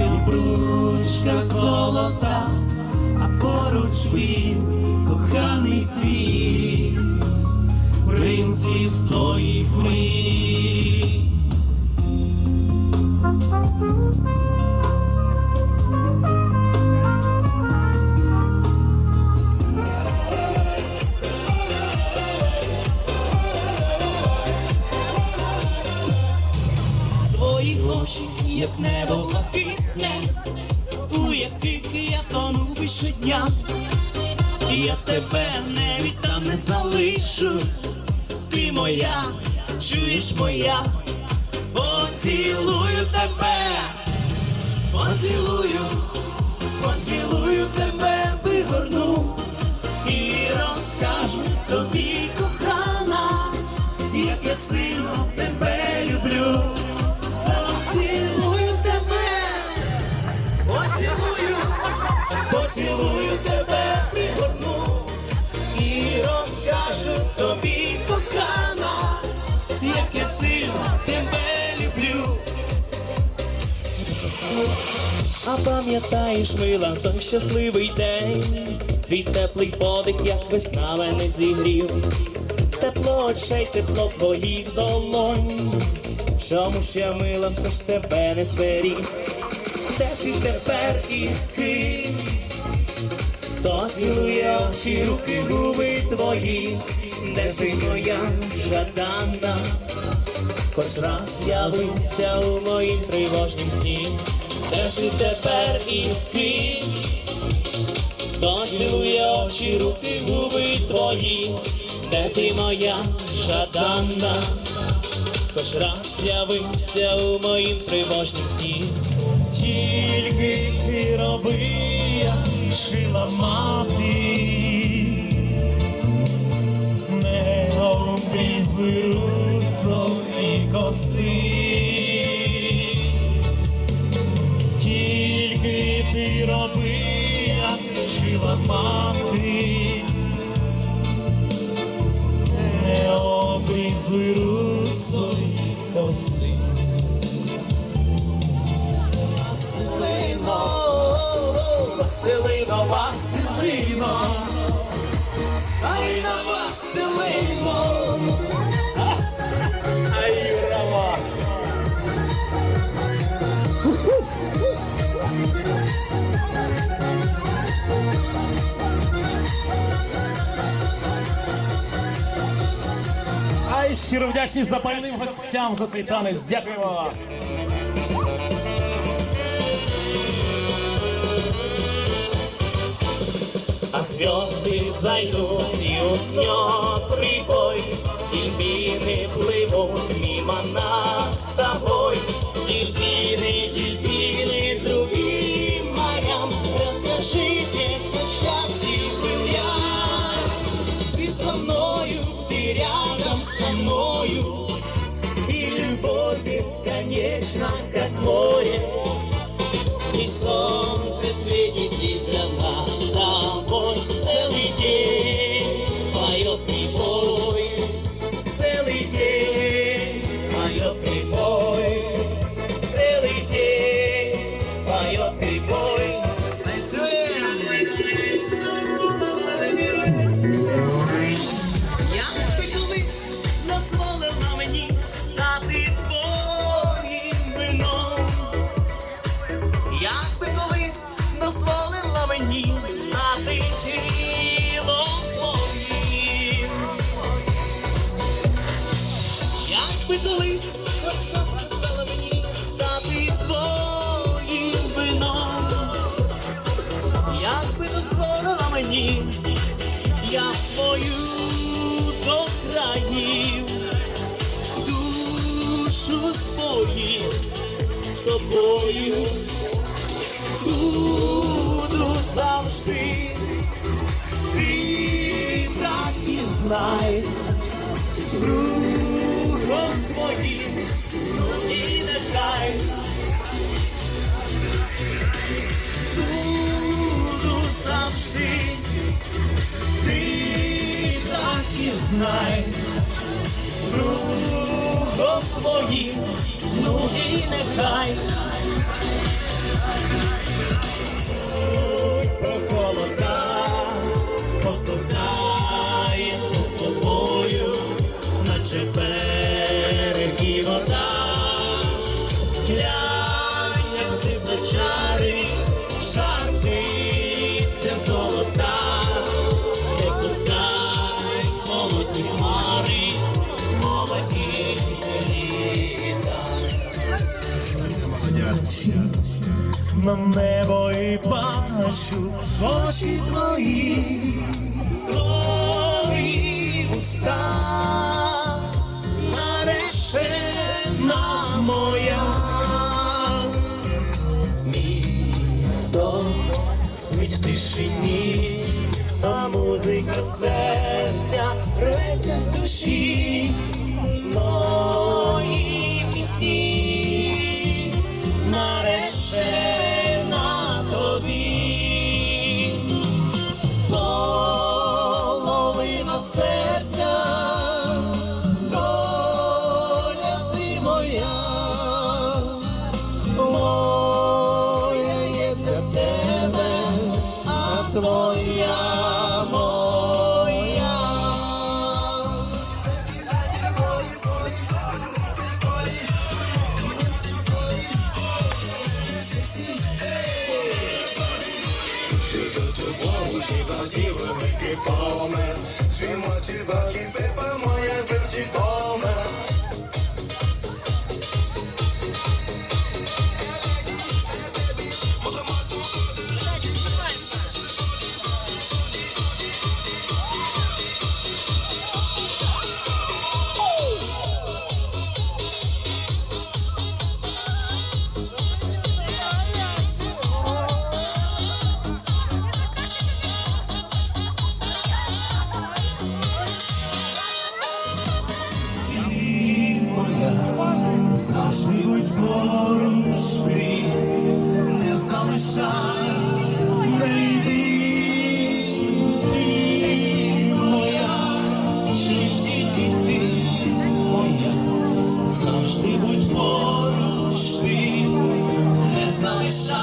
обручка золота, а поруч він коханий твій, принц із твоїх мрій. Твої очі, як небо блакитне, у яких я тону щодня. Я тебе не віддам, не залишу, ти моя, чуєш моя, поцілую тебе, поцілую, поцілую тебе, вигорну. І розкажу тобі, кохана, як я сильно А пам'ятаєш, мила, той щасливий день, твій теплий подих, як весна мене зігрів, тепло очей, тепло твоїх долонь. Чому ще мила все ж тебе не зберіг? Де ти тепер і з ким? Хто цілує очі, руки, губи твої, де ти моя жадана? Хоч раз явився у моїм тривожнім сні, де тепер і з ким? Хто цілує очі, руки, губи твої, де ти моя жадана? Хоч раз з'явився у моїм тривожнім сні. Тільки ти роби, шила мати, не обрізуй русом і кости. Як шила мати, не обрізуй русом і коси. Василино, щиро вдячні запальним гостям за цей танець. Дякуємо. А звезды зайдут и уснет прибой Дельфины плывут мимо нас И любовь бесконечна, раз сказала мені стати твоїм вином, як би дозволила я твою до душу свою собою буду завжди. Ти так і знай, про своїх, ну і нехай. Покохається з тобою, наче пе. На небо і бачу очі твої, твої уста, наречена моя. Місто спить в тишині, а музика серця рветься з душі. Je veux te voir où j'ai vas-y, remets tes formes. Suis-moi, tu vas kiffer. Завжди поруч ти, не залишай, не йди, моя, чи ж ти моя, завжди будь поруч ти, не залишай.